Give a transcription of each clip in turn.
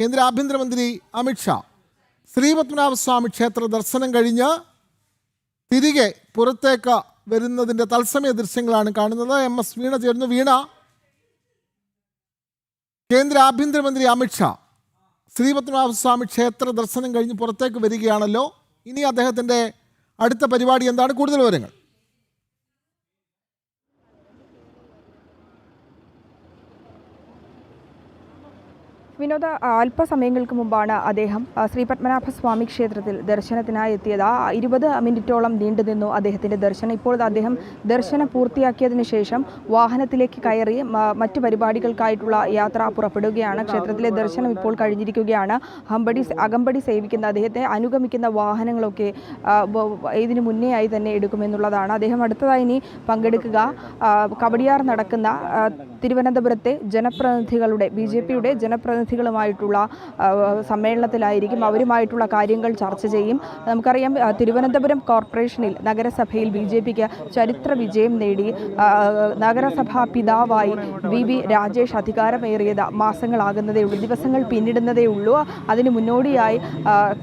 കേന്ദ്ര ആഭ്യന്തരമന്ത്രി അമിത്ഷാ ശ്രീപത്മനാഭസ്വാമി ക്ഷേത്ര ദർശനം കഴിഞ്ഞ് തിരികെ പുറത്തേക്ക് വരുന്നതിന്റെ തത്സമയ ദൃശ്യങ്ങളാണ് കാണുന്നത്. എം എസ് വീണ ചേർന്നു വീണ കേന്ദ്ര ആഭ്യന്തരമന്ത്രി അമിത്ഷാ ശ്രീപത്മനാഭസ്വാമി ക്ഷേത്ര ദർശനം കഴിഞ്ഞ് പുറത്തേക്ക് വരികയാണല്ലോ. ഇനി അദ്ദേഹത്തിന്റെ അടുത്ത പരിപാടി എന്താണ്? കൂടുതൽ വിവരങ്ങൾ. വിനോദ അല്പസമയങ്ങൾക്ക് മുമ്പാണ് അദ്ദേഹം ശ്രീ പത്മനാഭസ്വാമി ക്ഷേത്രത്തിൽ ദർശനത്തിനായി എത്തിയത് ആ ഇരുപത് മിനിറ്റോളം നീണ്ടു നിന്നു അദ്ദേഹത്തിന്റെ ദർശനം. ഇപ്പോൾ അദ്ദേഹം ദർശനം പൂർത്തിയാക്കിയതിനു ശേഷം വാഹനത്തിലേക്ക് കയറി മറ്റു പരിപാടികൾക്കായിട്ടുള്ള യാത്ര പുറപ്പെടുകയാണ്. ക്ഷേത്രത്തിലെ ദർശനം ഇപ്പോൾ കഴിഞ്ഞിരിക്കുകയാണ്. അമ്പടി അകമ്പടി സേവിക്കുന്ന അദ്ദേഹത്തെ അനുഗമിക്കുന്ന വാഹനങ്ങളൊക്കെ ഇതിനു മുന്നേ ആയി തന്നെ എടുക്കുമെന്നുള്ളതാണ്. അദ്ദേഹം അടുത്തതായി ഇനി പങ്കെടുക്കുക. കവടിയാർ നടക്കുന്ന തിരുവനന്തപുരത്തെ ജനപ്രതിനിധികളുടെ ബി ജെ പിയുടെ ജനപ്രതിനിധികളുമായിട്ടുള്ള സമ്മേളനത്തിലായിരിക്കും അവരുമായിട്ടുള്ള കാര്യങ്ങൾ ചർച്ച ചെയ്യും. നമുക്കറിയാം തിരുവനന്തപുരം കോർപ്പറേഷനിൽ നഗരസഭയിൽ ബി ജെ പിക്ക് ചരിത്ര വിജയം നേടി. നഗരസഭാ പിതാവായി വി വി രാജേഷ് അധികാരമേറിയത് മാസങ്ങളാകുന്നതേ ഉള്ളൂ ദിവസങ്ങൾ പിന്നിടുന്നതേ ഉള്ളൂ. അതിന് മുന്നോടിയായി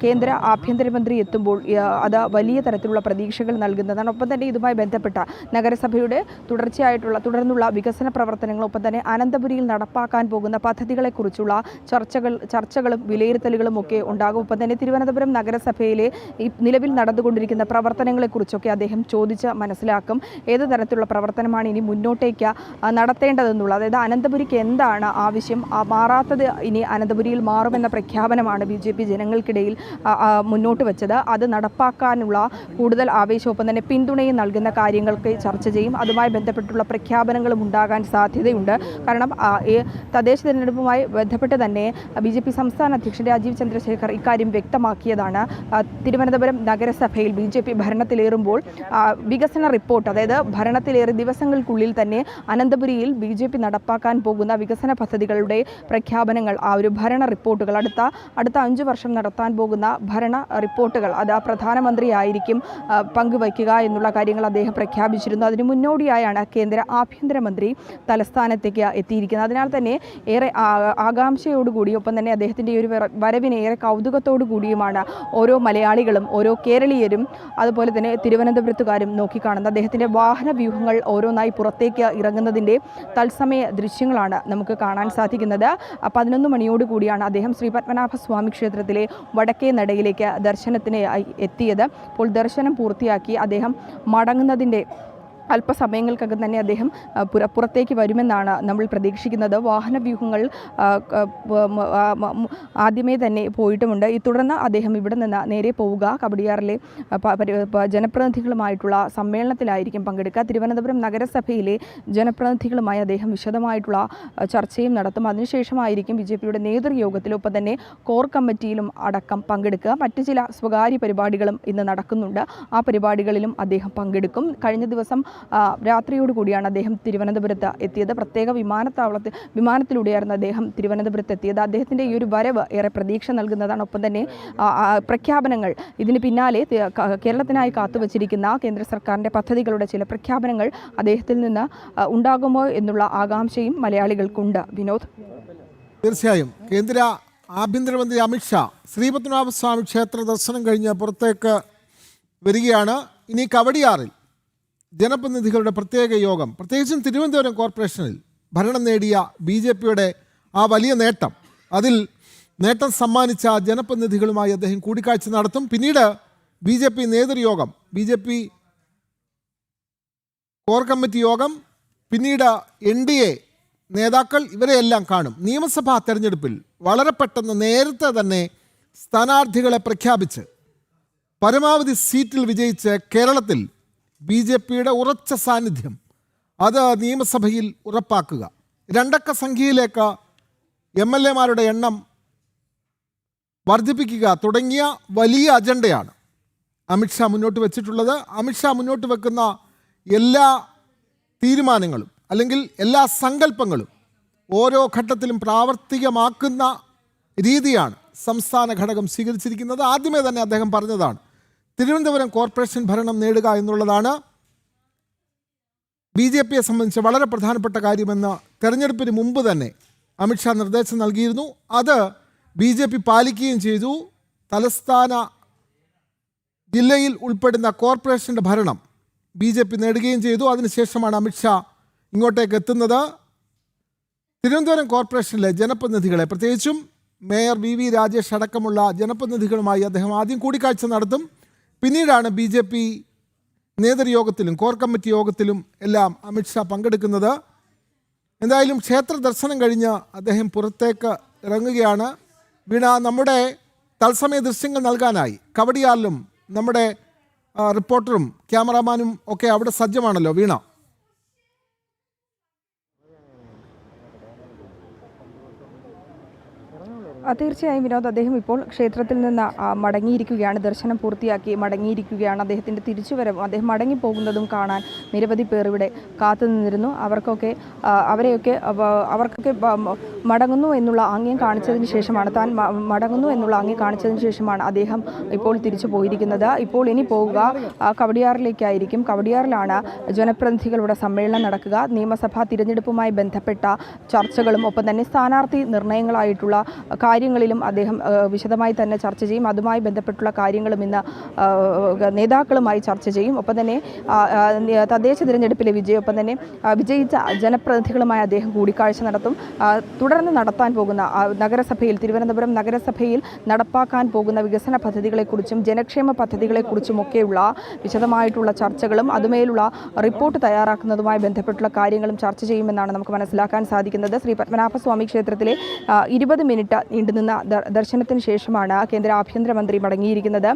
കേന്ദ്ര ആഭ്യന്തരമന്ത്രി എത്തുമ്പോൾ അത് വലിയ തരത്തിലുള്ള പ്രതീക്ഷകൾ നൽകുന്നതാണ്. ഒപ്പം തന്നെ ഇതുമായി ബന്ധപ്പെട്ട നഗരസഭയുടെ തുടർച്ചയായിട്ടുള്ള തുടർന്നുള്ള വികസന പ്രവർത്തനങ്ങൾ ഒപ്പം തന്നെ അനന്തപുരിയിൽ നടപ്പാക്കാൻ പോകുന്ന പദ്ധതികളെക്കുറിച്ചുള്ള ചർച്ചകൾ ചർച്ചകളും വിലയിരുത്തലുകളും ഒക്കെ ഉണ്ടാകും. ഒപ്പം തന്നെ തിരുവനന്തപുരം നഗരസഭയിലെ ഈ നിലവിൽ നടന്നുകൊണ്ടിരിക്കുന്ന പ്രവർത്തനങ്ങളെക്കുറിച്ചൊക്കെ അദ്ദേഹം ചോദിച്ച് മനസ്സിലാക്കും. ഏത് തരത്തിലുള്ള പ്രവർത്തനമാണ് ഇനി മുന്നോട്ടേക്ക് നടത്തേണ്ടതെന്നുള്ളത്? അതായത് അനന്തപുരിക്ക് എന്താണ് ആവശ്യം? മാറാത്തത് ഇനി അനന്തപുരിയിൽ മാറുമെന്ന പ്രഖ്യാപനമാണ് ബി ജെ പി ജനങ്ങൾക്കിടയിൽ മുന്നോട്ട് വെച്ചത്. അത് നടപ്പാക്കാനുള്ള കൂടുതൽ ആവേശമൊപ്പം തന്നെ പിന്തുണയും നൽകുന്ന കാര്യങ്ങൾക്ക് ചർച്ച ചെയ്യും. അതുമായി ബന്ധപ്പെട്ടുള്ള പ്രഖ്യാപനങ്ങളും ഉണ്ടാകാൻ സാധ്യതയുണ്ട്. കാരണം ഈ തദ്ദേശ തിരഞ്ഞെടുപ്പുമായി ബന്ധപ്പെട്ട് തന്നെ ബി ജെ പി സംസ്ഥാന അധ്യക്ഷൻ രാജീവ് ചന്ദ്രശേഖർ ഇക്കാര്യം വ്യക്തമാക്കിയതാണ്. തിരുവനന്തപുരം നഗരസഭയിൽ ബി ജെ പി ഭരണത്തിലേറുമ്പോൾ വികസന റിപ്പോർട്ട് അതായത് ഭരണത്തിലേറെ ദിവസങ്ങൾക്കുള്ളിൽ തന്നെ അനന്തപുരിയിൽ ബി ജെ പി നടപ്പാക്കാൻ പോകുന്ന വികസന പദ്ധതികളുടെ പ്രഖ്യാപനങ്ങൾ ആ ഒരു ഭരണ റിപ്പോർട്ടുകൾ അടുത്ത അടുത്ത അഞ്ചു വർഷം നടത്താൻ പോകുന്ന ഭരണ റിപ്പോർട്ടുകൾ അത് പ്രധാനമന്ത്രിയായിരിക്കും പങ്കുവയ്ക്കുക എന്നുള്ള കാര്യങ്ങൾ അദ്ദേഹം പ്രഖ്യാപിച്ചിരുന്നു. അതിന് മുന്നോടിയായാണ് കേന്ദ്ര ആഭ്യന്തരമന്ത്രി തലസ്ഥാനത്തേക്ക് എത്തിയിരിക്കുന്നത്. അതിനാൽ തന്നെ ഏറെ ആകാംക്ഷയോടുകൂടി ഒപ്പം തന്നെ അദ്ദേഹത്തിന്റെ ഈ ഒരു വരവിന് ഏറെ കൗതുകത്തോടു കൂടിയുമാണ് ഓരോ മലയാളികളും ഓരോ കേരളീയരും അതുപോലെ തന്നെ തിരുവനന്തപുരത്തുകാരും നോക്കിക്കാണുന്നത്. അദ്ദേഹത്തിന്റെ വാഹന വ്യൂഹങ്ങൾ ഓരോന്നായി പുറത്തേക്ക് ഇറങ്ങുന്നതിന്റെ തത്സമയ ദൃശ്യങ്ങളാണ് നമുക്ക് കാണാൻ സാധിക്കുന്നത്. പതിനൊന്ന് മണിയോടുകൂടിയാണ് അദ്ദേഹം ശ്രീ പത്മനാഭ സ്വാമി ക്ഷേത്രത്തിലെ വടക്കേ നടയിലേക്ക് ദർശനത്തിന് എത്തിയത്. അപ്പോൾ ദർശനം പൂർത്തിയാക്കി അദ്ദേഹം മടങ്ങുന്നതിന്റെ അല്പസമയങ്ങൾക്കകം തന്നെ അദ്ദേഹം പുറത്തേക്ക് വരുമെന്നാണ് നമ്മൾ പ്രതീക്ഷിക്കുന്നത്. വാഹനവ്യൂഹങ്ങൾ ആദ്യമേ തന്നെ പോയിട്ടുമുണ്ട്. തുടർന്ന് അദ്ദേഹം ഇവിടെ നിന്ന് നേരെ പോവുക. കബഡിയാറിലെ ജനപ്രതിനിധികളുമായിട്ടുള്ള സമ്മേളനത്തിലായിരിക്കും പങ്കെടുക്കുക. തിരുവനന്തപുരം നഗരസഭയിലെ ജനപ്രതിനിധികളുമായി അദ്ദേഹം വിശദമായിട്ടുള്ള ചർച്ചയും നടത്തും. അതിനുശേഷമായിരിക്കും ബി ജെ പിയുടെ നേതൃയോഗത്തിലൊപ്പം തന്നെ കോർ കമ്മിറ്റിയിലും അടക്കം പങ്കെടുക്കുക. മറ്റ് ചില സ്വകാര്യ പരിപാടികളും ഇന്ന് നടക്കുന്നുണ്ട്. ആ പരിപാടികളിലും അദ്ദേഹം പങ്കെടുക്കും. കഴിഞ്ഞ ദിവസം ആ, രാത്രിയോടുകൂടിയാണ് അദ്ദേഹം തിരുവനന്തപുരത്ത് എത്തിയത്. പ്രത്യേക വിമാനത്താവളത്തിൽ വിമാനത്തിലൂടെയായിരുന്നു അദ്ദേഹം തിരുവനന്തപുരത്ത് എത്തിയത്. അദ്ദേഹത്തിന്റെ ഈ ഒരു വരവ് ഏറെ പ്രതീക്ഷ നൽകുന്നതാണ്. ഒപ്പം തന്നെ പ്രഖ്യാപനങ്ങൾ ഇതിന് പിന്നാലെ കേരളത്തിനായി കാത്തുവച്ചിരിക്കുന്ന കേന്ദ്ര സർക്കാരിന്റെ പദ്ധതികളുടെ ചില പ്രഖ്യാപനങ്ങൾ അദ്ദേഹത്തിൽ നിന്ന് ഉണ്ടാകുമോ എന്നുള്ള ആകാംക്ഷയും മലയാളികൾക്കുണ്ട്. വിനോദ്. തീർച്ചയായും. കേന്ദ്ര ആഭ്യന്തരമന്ത്രി അമിത്ഷാ ശ്രീപത്മനാഭസ്വാമി ക്ഷേത്ര ദർശനം കഴിഞ്ഞ് പുറത്തേക്ക് വരികയാണ്. ഇനി കവടിയാറിൽ ജനപ്രതിനിധികളുടെ പ്രത്യേക യോഗം. പ്രത്യേകിച്ചും തിരുവനന്തപുരം കോർപ്പറേഷനിൽ ഭരണം നേടിയ ബി ജെ പിയുടെ ആ വലിയ നേട്ടം. അതിൽ നേട്ടം സമ്മാനിച്ച ജനപ്രതിനിധികളുമായി അദ്ദേഹം കൂടിക്കാഴ്ച നടത്തും. പിന്നീട് ബി ജെ പി നേതൃയോഗം B J P core committee യോഗം പിന്നീട് എൻ ഡി എ നേതാക്കൾ ഇവരെയെല്ലാം കാണും. നിയമസഭാ തെരഞ്ഞെടുപ്പിൽ വളരെ പെട്ടെന്ന് നേരത്തെ തന്നെ സ്ഥാനാർത്ഥികളെ പ്രഖ്യാപിച്ച് പരമാവധി സീറ്റിൽ വിജയിച്ച് കേരളത്തിൽ ബി ജെ പിയുടെ ഉറച്ച സാന്നിധ്യം. അത് നിയമസഭയിൽ ഉറപ്പാക്കുക. രണ്ടക്ക സംഖ്യയിലേക്ക് എം എൽ എമാരുടെ എണ്ണം വർദ്ധിപ്പിക്കുക തുടങ്ങിയ വലിയ അജണ്ടയാണ് അമിത്ഷാ മുന്നോട്ട് വെച്ചിട്ടുള്ളത്. അമിത്ഷാ മുന്നോട്ട് വെക്കുന്ന എല്ലാ തീരുമാനങ്ങളും അല്ലെങ്കിൽ എല്ലാ സങ്കല്പങ്ങളും ഓരോ ഘട്ടത്തിലും പ്രാവർത്തികമാക്കുന്ന രീതിയാണ് സംസ്ഥാന ഘടകം സ്വീകരിച്ചിരിക്കുന്നത്. ആദ്യമേ തന്നെ അദ്ദേഹം പറഞ്ഞതാണ് തിരുവനന്തപുരം കോർപ്പറേഷൻ ഭരണം നേടുക എന്നുള്ളതാണ് ബി ജെ പിയെ സംബന്ധിച്ച് വളരെ പ്രധാനപ്പെട്ട കാര്യമെന്ന് തെരഞ്ഞെടുപ്പിന് മുമ്പ് തന്നെ അമിത്ഷാ നിർദ്ദേശം നൽകിയിരുന്നു. അത് ബി ജെ പി പാലിക്കുകയും ചെയ്തു. തലസ്ഥാന ജില്ലയിൽ ഉൾപ്പെടുന്ന കോർപ്പറേഷന്റെ ഭരണം ബി ജെ പി നേടുകയും ചെയ്തു. അതിനുശേഷമാണ് അമിത്ഷാ ഇങ്ങോട്ടേക്ക് എത്തുന്നത്. തിരുവനന്തപുരം കോർപ്പറേഷനിലെ ജനപ്രതിനിധികളെ പ്രത്യേകിച്ചും മേയർ വി വി രാജേഷ് അടക്കമുള്ള ജനപ്രതിനിധികളുമായി അദ്ദേഹം ആദ്യം കൂടിക്കാഴ്ച നടത്തും. പിന്നീടാണ് ബി ജെ പി നേതൃയോഗത്തിലും കോർ കമ്മിറ്റി യോഗത്തിലും എല്ലാം അമിത്ഷാ പങ്കെടുക്കുന്നത്. എന്തായാലും ക്ഷേത്ര ദർശനം കഴിഞ്ഞ് അദ്ദേഹം പുറത്തേക്ക് ഇറങ്ങുകയാണ്. വീണ നമ്മുടെ തത്സമയ ദൃശ്യങ്ങൾ നൽകാനായി കവടിയാറിലും നമ്മുടെ റിപ്പോർട്ടറും ക്യാമറാമാനും ഒക്കെ അവിടെ സജ്ജമാണല്ലോ വീണ ആ, തീർച്ചയായും വിനോദ് അദ്ദേഹം ഇപ്പോൾ ക്ഷേത്രത്തിൽ നിന്ന് മടങ്ങിയിരിക്കുകയാണ്. ദർശനം പൂർത്തിയാക്കി മടങ്ങിയിരിക്കുകയാണ്. അദ്ദേഹത്തിന്റെ തിരിച്ചുവരവും അദ്ദേഹം മടങ്ങിപ്പോകുന്നതും കാണാൻ നിരവധി പേർ ഇവിടെ കാത്തു നിന്നിരുന്നു. അവർക്കൊക്കെ അവരെയൊക്കെ അവർക്കൊക്കെ മടങ്ങുന്നു എന്നുള്ള ആംഗ്യം കാണിച്ചതിന് ശേഷമാണ് താൻ മടങ്ങുന്നു എന്നുള്ള ആംഗ്യം കാണിച്ചതിന് ശേഷമാണ് അദ്ദേഹം ഇപ്പോൾ തിരിച്ചു പോയിരിക്കുന്നത്. ഇപ്പോൾ ഇനി പോവുക കവടിയാറിലേക്കായിരിക്കും. കവടിയാറിലാണ് ജനപ്രതിനിധികളുടെ സമ്മേളനം നടക്കുക. നിയമസഭാ തിരഞ്ഞെടുപ്പുമായി ബന്ധപ്പെട്ട ചർച്ചകളും ഒപ്പം തന്നെ സ്ഥാനാർത്ഥി നിർണയങ്ങളായിട്ടുള്ള കാര്യങ്ങളിലും അദ്ദേഹം വിശദമായി തന്നെ ചർച്ച ചെയ്യും. അതുമായി ബന്ധപ്പെട്ടുള്ള കാര്യങ്ങളും ഇന്ന് നേതാക്കളുമായി ചർച്ച ചെയ്യും. ഒപ്പം തന്നെ തദ്ദേശ തിരഞ്ഞെടുപ്പിലെ വിജയം ഒപ്പം തന്നെ വിജയിച്ച ജനപ്രതിനിധികളുമായി അദ്ദേഹം കൂടിക്കാഴ്ച നടത്തും. തുടർന്ന് നടത്താൻ പോകുന്ന നഗരസഭയിൽ തിരുവനന്തപുരം നഗരസഭയിൽ നടപ്പാക്കാൻ പോകുന്ന വികസന പദ്ധതികളെക്കുറിച്ചും ജനക്ഷേമ പദ്ധതികളെക്കുറിച്ചുമൊക്കെയുള്ള വിശദമായിട്ടുള്ള ചർച്ചകളും അതുമേലുള്ള റിപ്പോർട്ട് തയ്യാറാക്കുന്നതുമായി ബന്ധപ്പെട്ടുള്ള കാര്യങ്ങളും ചർച്ച ചെയ്യുമെന്നാണ് നമുക്ക് മനസ്സിലാക്കാൻ സാധിക്കുന്നത്. ശ്രീ പത്മനാഭസ്വാമി ക്ഷേത്രത്തിലെ ഇരുപത് മിനിറ്റ് നീണ്ടുനിന്ന ദർശനത്തിന് ശേഷമാണ് കേന്ദ്ര ആഭ്യന്തരമന്ത്രി മടങ്ങിയിരിക്കുന്നത്.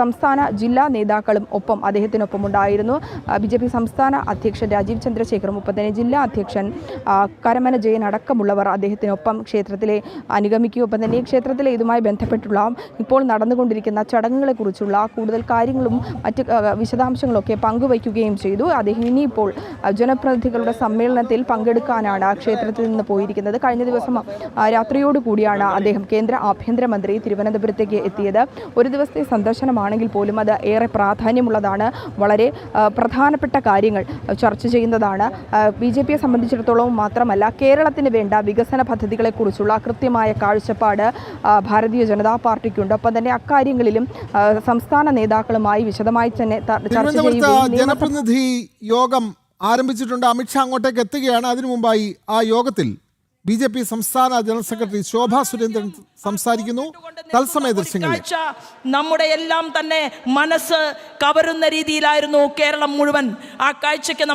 സംസ്ഥാന ജില്ലാ നേതാക്കളും ഒപ്പം അദ്ദേഹത്തിനൊപ്പം ഉണ്ടായിരുന്നു ബി ജെ പി സംസ്ഥാന അധ്യക്ഷൻ രാജീവ് ചന്ദ്രശേഖർ ഒപ്പം തന്നെ ജില്ലാ അധ്യക്ഷൻ കരമന ജയൻ അടക്കമുള്ളവർ അദ്ദേഹത്തിനൊപ്പം ക്ഷേത്രത്തിലെ അനുഗമിക്കുകയും ഒപ്പം തന്നെ ക്ഷേത്രത്തിലെ ഇതുമായി ബന്ധപ്പെട്ടുള്ള ഇപ്പോൾ നടന്നുകൊണ്ടിരിക്കുന്ന ചടങ്ങുകളെക്കുറിച്ചുള്ള കൂടുതൽ കാര്യങ്ങളും മറ്റ് വിശദാംശങ്ങളൊക്കെ പങ്കുവയ്ക്കുകയും ചെയ്തു. അദ്ദേഹം ഇനിയിപ്പോൾ ജനപ്രതിനിധികളുടെ സമ്മേളനത്തിൽ പങ്കെടുക്കാനാണ് ക്ഷേത്രത്തിൽ നിന്ന് പോയിരിക്കുന്നത്. കഴിഞ്ഞ ദിവസം രാത്രിയോടുകൂടിയാണ് കൂടിയാണ് അദ്ദേഹം കേന്ദ്ര ആഭ്യന്തരമന്ത്രി തിരുവനന്തപുരത്തേക്ക് എത്തിയത്. ഒരു ദിവസത്തെ സന്ദർശനമാണെങ്കിൽ പോലും അത് ഏറെ പ്രാധാന്യമുള്ളതാണ്. വളരെ പ്രധാനപ്പെട്ട കാര്യങ്ങൾ ചർച്ച ചെയ്യുന്നതാണ്. ബി ജെ പിയെ സംബന്ധിച്ചിടത്തോളം മാത്രമല്ല കേരളത്തിന് വേണ്ട വികസന പദ്ധതികളെക്കുറിച്ചുള്ള കൃത്യമായ കാഴ്ചപ്പാട് ഭാരതീയ ജനതാ പാർട്ടിക്കുണ്ട്. ഒപ്പം തന്നെ അക്കാര്യങ്ങളിലും സംസ്ഥാന നേതാക്കളുമായി വിശദമായി തന്നെ ചർച്ച ചെയ്യുകയും ജനപ്രതിനിധി യോഗം ആരംഭിച്ചിട്ടുണ്ട്. അമിത്ഷാ അങ്ങോട്ടേക്ക് എത്തുകയാണ്. അതിനു മുമ്പായി ആ യോഗത്തിൽ ബി ജെ പി സംസ്ഥാന ജനറൽ സെക്രട്ടറി ശോഭ സുരേന്ദ്രൻ സംസാരിക്കുന്നു. തത്സമയ ദൃശ്യങ്ങൾ നമ്മുടെ എല്ലാം തന്നെ മനസ്സ് കവരുന്ന രീതിയിലായിരുന്നു കേരളം മുഴുവൻ. ആ കാഴ്ചയ്ക്ക്